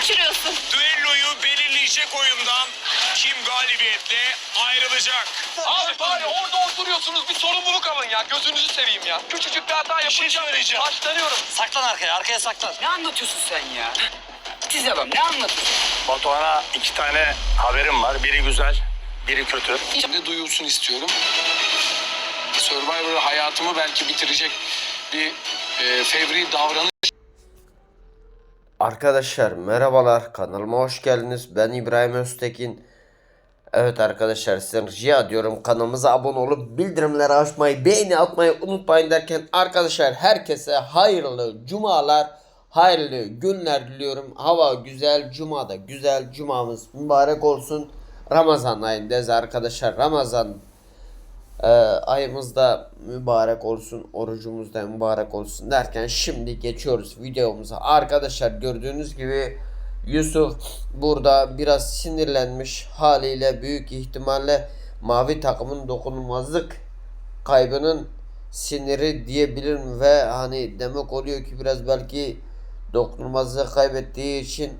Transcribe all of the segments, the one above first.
kaçırıyorsun. Düelloyu belirleyecek oyundan kim galibiyetle ayrılacak? Abi bari orada oturuyorsunuz bir sorumluluk alın ya. Gözünüzü seveyim ya. Küçücük bir hata şey yapınca söyleyeceğim. taşlanıyorum. Saklan arkaya, arkaya saklan. Ne anlatıyorsun sen ya? Tiz adam ne anlatıyorsun? Batuhan'a iki tane haberim var. Biri güzel, biri kötü. Ne duyulsun istiyorum. Survivor hayatımı belki bitirecek bir e, fevri davranış Arkadaşlar merhabalar kanalıma hoş geldiniz. Ben İbrahim Öztekin. Evet arkadaşlar size rica diyorum kanalımıza abone olup bildirimleri açmayı, beğeni atmayı unutmayın derken arkadaşlar herkese hayırlı cumalar, hayırlı günler diliyorum. Hava güzel, cuma da güzel, cumamız mübarek olsun. Ramazan ayındayız arkadaşlar. Ramazan ee, ayımız da mübarek olsun, orucumuz da mübarek olsun derken şimdi geçiyoruz videomuza. Arkadaşlar gördüğünüz gibi Yusuf burada biraz sinirlenmiş haliyle büyük ihtimalle mavi takımın dokunulmazlık kaybının siniri diyebilirim ve hani demek oluyor ki biraz belki dokunulmazlığı kaybettiği için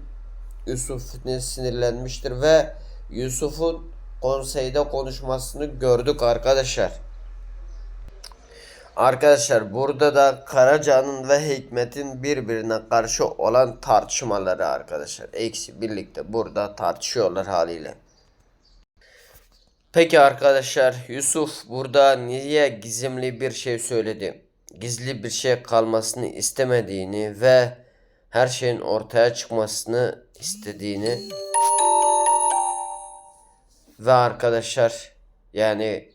Yusuf sinirlenmiştir ve Yusuf'un konseyde konuşmasını gördük arkadaşlar. Arkadaşlar burada da Karaca'nın ve Hikmet'in birbirine karşı olan tartışmaları arkadaşlar. Eksi birlikte burada tartışıyorlar haliyle. Peki arkadaşlar Yusuf burada niye gizemli bir şey söyledi? Gizli bir şey kalmasını istemediğini ve her şeyin ortaya çıkmasını istediğini ve arkadaşlar yani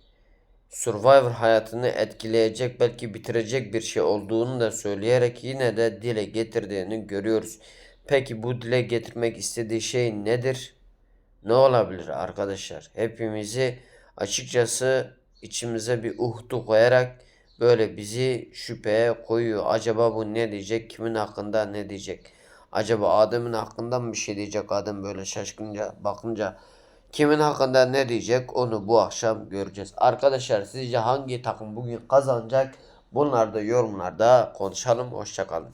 Survivor hayatını etkileyecek belki bitirecek bir şey olduğunu da söyleyerek yine de dile getirdiğini görüyoruz. Peki bu dile getirmek istediği şey nedir? Ne olabilir arkadaşlar? Hepimizi açıkçası içimize bir uhtu koyarak böyle bizi şüpheye koyuyor. Acaba bu ne diyecek? Kimin hakkında ne diyecek? Acaba Adem'in hakkında mı bir şey diyecek Adem böyle şaşkınca bakınca Kimin hakkında ne diyecek onu bu akşam göreceğiz. Arkadaşlar sizce hangi takım bugün kazanacak? Bunları da yorumlarda konuşalım. Hoşçakalın.